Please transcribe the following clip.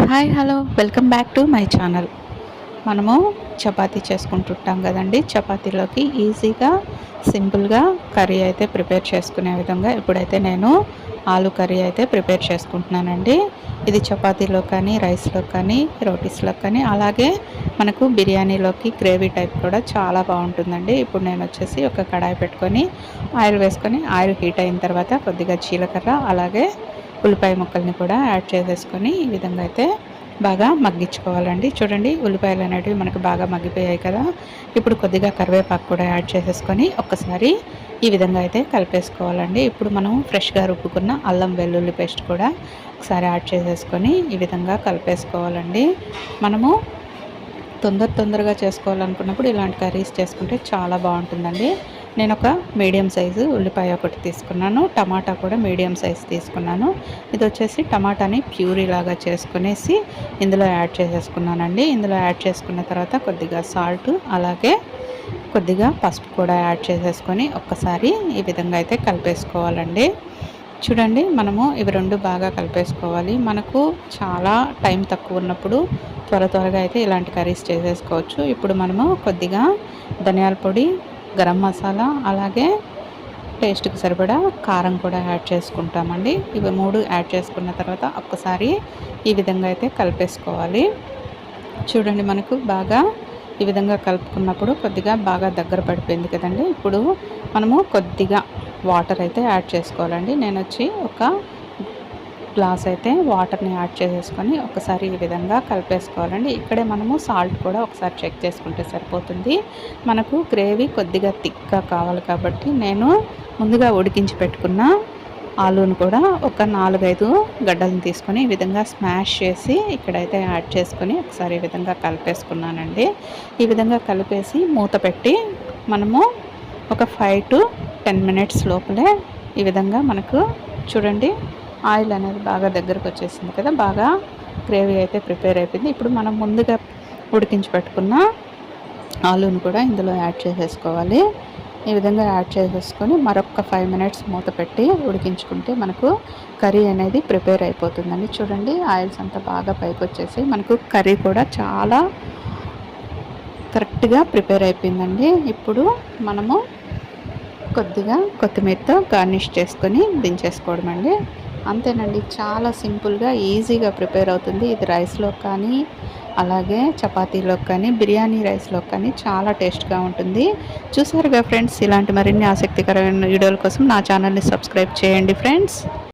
Hi hello. Welcome back to my channel. మనము చపాతీ చేసుకుంటుంటాం కదండి. చపాతీలోకి ఈజీగా సింపుల్గా కర్రీ అయితే ప్రిపేర్ చేసుకునే విధంగా ఇప్పుడైతే నేను ఆలు కర్రీ అయితే ప్రిపేర్ చేసుకుంటున్నానండి. ఇది చపాతీలో కానీ రైస్లో కానీ రోటీస్లో కానీ అలాగే మనకు బిర్యానీలోకి గ్రేవీ టైప్ కూడా చాలా బాగుంటుందండి. ఇప్పుడు నేను వచ్చేసి ఒక కడాయి పెట్టుకొని ఆయిల్ వేసుకొని ఆయిల్ హీట్ అయిన తర్వాత కొద్దిగా జీలకర్ర అలాగే ఉల్లిపాయ ముక్కల్ని కూడా యాడ్ చేసేసుకొని ఈ విధంగా అయితే బాగా మగ్గించుకోవాలండి. చూడండి ఉల్లిపాయలు అనేటివి మనకు బాగా మగ్గిపోయాయి కదా. ఇప్పుడు కొద్దిగా కరివేపాకు కూడా యాడ్ చేసేసుకొని ఒక్కసారి ఈ విధంగా అయితే కలిపేసుకోవాలండి. ఇప్పుడు మనం ఫ్రెష్గా రుబ్బుకున్న అల్లం వెల్లుల్లి పేస్ట్ కూడా ఒకసారి యాడ్ చేసేసుకొని ఈ విధంగా కలిపేసుకోవాలండి. మనము తొందర తొందరగా చేసుకోవాలనుకున్నప్పుడు ఇలాంటి కర్రీస్ చేసుకుంటే చాలా బాగుంటుందండి. నేను ఒక మీడియం సైజు ఉల్లిపాయ ఒకటి తీసుకున్నాను. టమాటా కూడా మీడియం సైజు తీసుకున్నాను. ఇది వచ్చేసి టమాటాని ప్యూరీ లాగా చేసుకునేసి ఇందులో యాడ్ చేసేసుకున్నానండి. ఇందులో యాడ్ చేసుకున్న తర్వాత కొద్దిగా సాల్ట్ అలాగే కొద్దిగా పసుపు కూడా యాడ్ చేసేసుకొని ఒక్కసారి ఈ విధంగా అయితే కలిపేసుకోవాలండి. చూడండి మనము ఇవి రెండు బాగా కలిపేసుకోవాలి. మనకు చాలా టైం తక్కువ ఉన్నప్పుడు త్వర త్వరగా అయితే ఇలాంటి కర్రీస్ చేసేసుకోవచ్చు. ఇప్పుడు మనము కొద్దిగా ధనియాల పొడి గరం మసాలా అలాగే టేస్ట్కి సరిపడా కారం కూడా యాడ్ చేసుకుంటామండి. ఇవి మూడు యాడ్ చేసుకున్న తర్వాత ఒక్కసారి ఈ విధంగా అయితే కలిపేసుకోవాలి. చూడండి మనకు బాగా ఈ విధంగా కలుపుకున్నప్పుడు కొద్దిగా బాగా దగ్గర పడిపోయింది కదండి. ఇప్పుడు మనము కొద్దిగా వాటర్ అయితే యాడ్ చేసుకోవాలండి. నేను వచ్చి ఒక గ్లాస్ అయితే వాటర్ని యాడ్ చేసేసుకొని ఒకసారి ఈ విధంగా కలిపేసుకోవాలండి. ఇక్కడే మనము సాల్ట్ కూడా ఒకసారి చెక్ చేసుకుంటే సరిపోతుంది. మనకు గ్రేవీ కొద్దిగా థిక్గా కావాలి కాబట్టి నేను ముందుగా ఉడికించి పెట్టుకున్న ఆలూను కూడా ఒక నాలుగైదు గడ్డలను తీసుకొని ఈ విధంగా స్మాష్ చేసి ఇక్కడైతే యాడ్ చేసుకొని ఒకసారి ఈ విధంగా కలిపేసుకున్నానండి. ఈ విధంగా కలిపేసి మూత పెట్టి మనము ఒక ఫైవ్ టు టెన్ మినిట్స్ లోపలే ఈ విధంగా మనకు చూడండి ఆయిల్ అనేది బాగా దగ్గరకు వచ్చేసింది కదా బాగా గ్రేవీ అయితే ప్రిపేర్ అయిపోయింది. ఇప్పుడు మనం ముందుగా ఉడికించి పెట్టుకున్న ఆలూని కూడా ఇందులో యాడ్ చేసేసుకోవాలి. ఈ విధంగా యాడ్ చేసేసుకొని మరొక ఫైవ్ మినిట్స్ మూత పెట్టి ఉడికించుకుంటే మనకు కర్రీ అనేది ప్రిపేర్ అయిపోతుందండి. చూడండి ఆయిల్స్ అంతా బాగా పైకి వచ్చేసి మనకు కర్రీ కూడా చాలా కరెక్ట్గా ప్రిపేర్ అయిపోయిందండి. ఇప్పుడు మనము కొద్దిగా కొత్తిమీరతో గార్నిష్ చేసుకొని దించేసుకోవడం అండి అంతేనండి చాలా సింపుల్గా ఈజీగా ప్రిపేర్ అవుతుంది. ఇది రైస్లో కానీ అలాగే చపాతీలో కానీ బిర్యానీ రైస్లో కానీ చాలా టేస్ట్గా ఉంటుంది. చూసారుగా ఫ్రెండ్స్ ఇలాంటి మరిన్ని ఆసక్తికరమైన వీడియోల కోసం నా ఛానల్ని సబ్స్క్రైబ్ చేయండి ఫ్రెండ్స్.